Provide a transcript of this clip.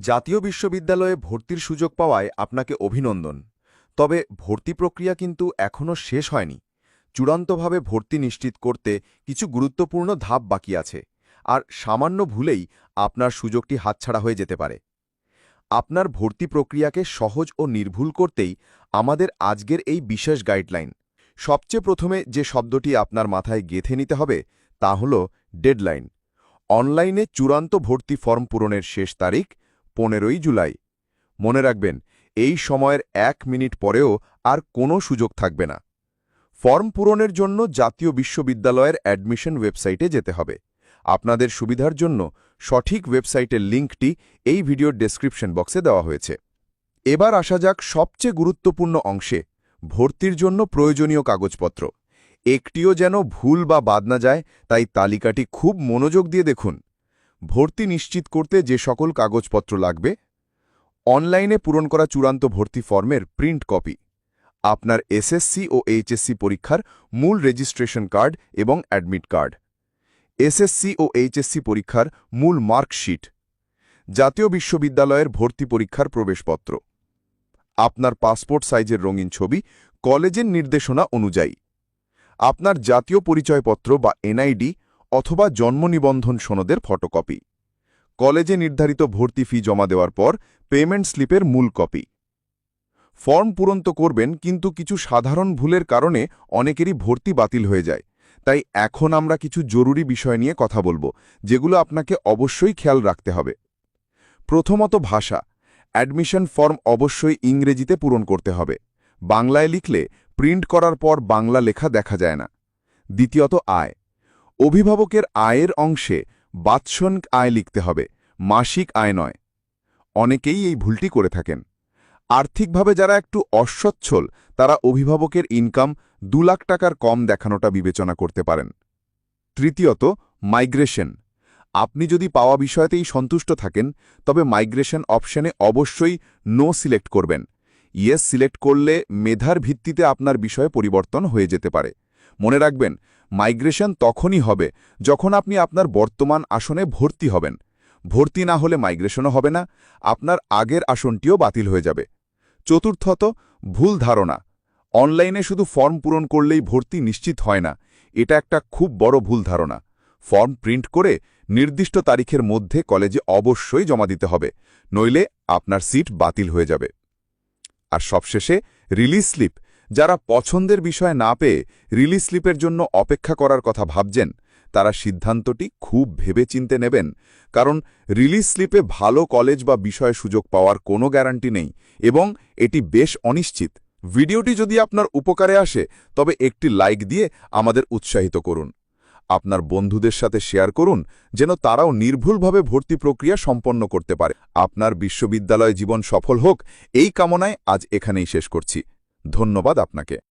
জাতীয় বিশ্ববিদ্যালয়ে ভর্তির সুযোগ পাওয়ায় আপনাকে অভিনন্দন। তবে ভর্তি প্রক্রিয়া কিন্তু এখনও শেষ হয়নি। চূড়ান্তভাবে ভর্তি নিশ্চিত করতে কিছু গুরুত্বপূর্ণ ধাপ বাকি আছে, আর সামান্য ভুলেই আপনার সুযোগটি হাতছাড়া হয়ে যেতে পারে। আপনার ভর্তি প্রক্রিয়াকে সহজ ও নির্ভুল করতেই আমাদের আজকের এই বিশেষ গাইডলাইন। সবচেয়ে প্রথমে যে শব্দটি আপনার মাথায় গেথে নিতে হবে তা হল ডেডলাইন। অনলাইনে চূড়ান্ত ভর্তি ফর্ম পূরণের শেষ তারিখ পনেরোই জুলাই। মনে রাখবেন, এই সময়ের এক মিনিট পরেও আর কোনো সুযোগ থাকবে না। ফর্ম পূরণের জন্য জাতীয় বিশ্ববিদ্যালয়ের অ্যাডমিশন ওয়েবসাইটে যেতে হবে। আপনাদের সুবিধার জন্য সঠিক ওয়েবসাইটের লিঙ্কটি এই ভিডিওর ডেসক্রিপশন বক্সে দেওয়া হয়েছে। এবার আসা যাক সবচেয়ে গুরুত্বপূর্ণ অংশে, ভর্তির জন্য প্রয়োজনীয় কাগজপত্র। একটিও যেন ভুল বা বাদ না যায়, তাই তালিকাটি খুব মনোযোগ দিয়ে দেখুন। ভর্তি নিশ্চিত করতে যে সকল কাগজপত্র লাগবে, অনলাইনে পূরণ করা চূড়ান্ত ভর্তি ফর্মের প্রিন্ট কপি, আপনার এসএসসি ও এইচএসসি পরীক্ষার মূল রেজিস্ট্রেশন কার্ড এবং অ্যাডমিট কার্ড, এসএসসি ও এইচএসসি পরীক্ষার মূল মার্কশিট, জাতীয় বিশ্ববিদ্যালয়ের ভর্তি পরীক্ষার প্রবেশপত্র, আপনার পাসপোর্ট সাইজের রঙিন ছবি, কলেজের নির্দেশনা অনুযায়ী, আপনার জাতীয় পরিচয়পত্র বা এনআইডি অথবা জন্ম নিবন্ধন সনদের ফটোকপি। কলেজে নির্ধারিত ভর্তি ফি জমা দেওয়ার পর পেমেন্ট স্লিপের মূল কপি। ফর্ম পূরণ তো করবেন কিন্তু কিছু সাধারণ ভুলের কারণে অনেকেরই ভর্তি বাতিল হয়ে যায়। তাই এখন আমরা কিছু জরুরি বিষয় নিয়ে কথা বলব, যেগুলো আপনাকে অবশ্যই খেয়াল রাখতে হবে। প্রথমত ভাষা। অ্যাডমিশন ফর্ম অবশ্যই ইংরেজিতে পূরণ করতে হবে। বাংলায় লিখলে প্রিন্ট করার পর বাংলা লেখা দেখা যায় না। দ্বিতীয়ত আয়। অভিভাবকের আয়ের অংশে বাৎসনিক আয় লিখতে হবে, মাসিক আয় নয়। অনেকেই এই ভুলটি করে থাকেন। আর্থিকভাবে যারা একটু অসচ্ছল, তারা অভিভাবকের ইনকাম দু লাখ টাকার কম দেখানোটা বিবেচনা করতে পারেন। তৃতীয়ত, মাইগ্রেশন। আপনি যদি পাওয়া বিষয়তেই সন্তুষ্ট থাকেন, তবে মাইগ্রেশন অপশনে অবশ্যই নো সিলেক্ট করবেন। ইয়েস সিলেক্ট করলে মেধার ভিত্তিতে আপনার বিষয়ে পরিবর্তন হয়ে যেতে পারে। মনে রাখবেন মাইগ্রেশন তখনই হবে যখন আপনি আপনার বর্তমান আসনে ভর্তি হবেন। ভর্তি না হলে মাইগ্রেশনও হবে না, আপনার আগের আসনটিও বাতিল হয়ে যাবে। চতুর্থত, ভুল ধারণা। অনলাইনে শুধু ফর্ম পূরণ করলেই ভর্তি নিশ্চিত হয় না, এটা একটা খুব বড় ভুল ধারণা। ফর্ম প্রিন্ট করে নির্দিষ্ট তারিখের মধ্যে কলেজে অবশ্যই জমা দিতে হবে, নইলে আপনার সিট বাতিল হয়ে যাবে। আর সবশেষে, রিলিজ স্লিপ। যারা পছন্দের বিষয় না পেয়ে রিলিজ স্লিপের জন্য অপেক্ষা করার কথা ভাবছেন, তারা সিদ্ধান্তটি খুব ভেবেচিন্তে নেবেন, কারণ রিলিজ স্লিপে ভালো কলেজ বা বিষয়ে সুযোগ পাওয়ার কোনো গ্যারান্টি নেই এবং এটি বেশ অনিশ্চিত। ভিডিওটি যদি আপনার উপকারে আসে, তবে একটি লাইক দিয়ে আমাদের উৎসাহিত করুন। আপনার বন্ধুদের সাথে শেয়ার করুন, যেন তারাও নির্ভুলভাবে ভর্তি প্রক্রিয়া সম্পন্ন করতে পারে। আপনার বিশ্ববিদ্যালয় জীবন সফল হোক, এই কামনায় আজ এখানেই শেষ করছি। ধন্যবাদ আপনাকে।